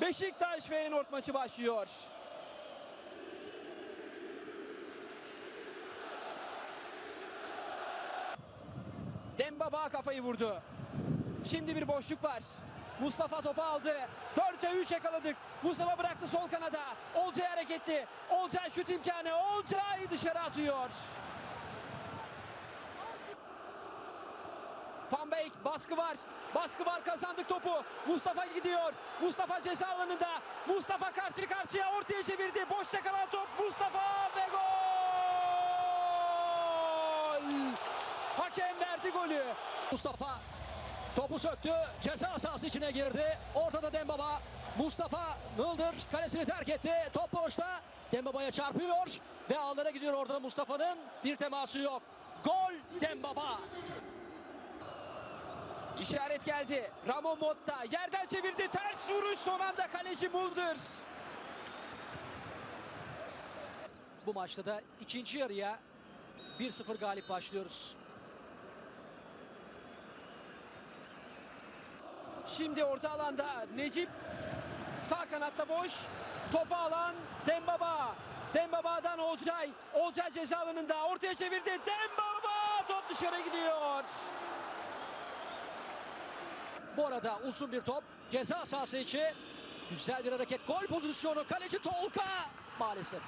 Beşiktaş Feyenoord maçı başlıyor. Dembaba kafayı vurdu. Şimdi bir boşluk var. Mustafa topu aldı. 4'te 3 yakaladık. Mustafa bıraktı sol kanada. Olcay hareketli. Olcay şut imkanı. Olcay dışarı atıyor. Van Beek baskı var. Baskı var kazandık topu. Mustafa gidiyor. Mustafa ceza alanında. Mustafa karşı karşıya ortaya çevirdi. Boşta kalan top Mustafa ve gol! Hakem verdi golü. Mustafa topu söktü. Ceza sahası içine girdi. Ortada Dembaba. Mustafa Nıldır kalesini terk etti. Top boşta. Dembaba'ya çarpıyor ve ağlara gidiyor orada Mustafa'nın bir teması yok. Gol Dembaba. İşaret geldi. Ramon Motta yerden çevirdi. Ters vuruş son anda kaleci Mulder. Bu maçta da ikinci yarıya 1-0 galip başlıyoruz. Şimdi orta alanda Necip sağ kanatta boş. Topu alan Dembaba. Dembaba'dan Olcay. Olcay ceza alanında ortaya çevirdi. Dembaba top dışarı gidiyor. Bu arada uzun bir top ceza sahası içi. Güzel bir hareket. Gol pozisyonu. Kaleci Tolga. Maalesef.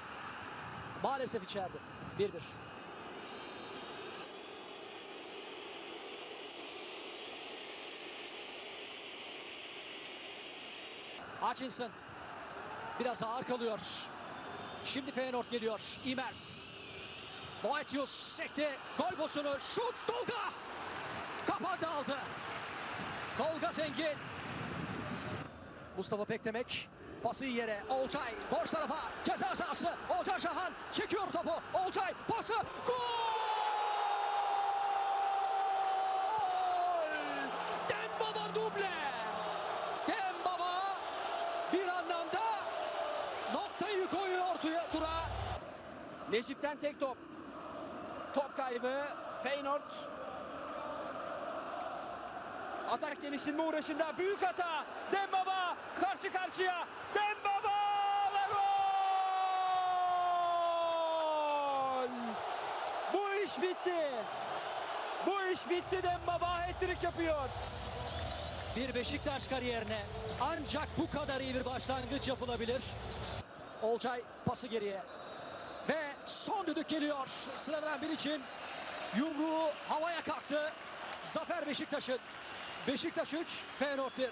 Maalesef içeride. 1-1. Hutchinson. Biraz ağır kalıyor. Şimdi Feyenoord geliyor. Imers. Boetius sekti. Gol pozisyonu. Şut. Tolga. Kapandı aldı. Tolga Zengin. Mustafa Pekdemek. Pası yere. Olcay. Boş tarafa. Ceza sahası. Olcay Şahan. Çekiyor topu. Olcay. Pası. Gol! Dembaba duble. Dembaba bir anlamda noktayı koyuyor tuya- tura. Necip'ten tek top. Top kaybı Feyenoord. Atak geliştirme uğraşında büyük hata. Dembaba karşı karşıya. Dembaba ve gol! Bu iş bitti. Bu iş bitti Dembaba hat-trick yapıyor. Bir Beşiktaş kariyerine ancak bu kadar iyi bir başlangıç yapılabilir. Olcay pası geriye. Ve son düdük geliyor. Slaven için yumruğu havaya kalktı. Zafer Beşiktaş'ın. Beşiktaş 3, Feyenoord 1.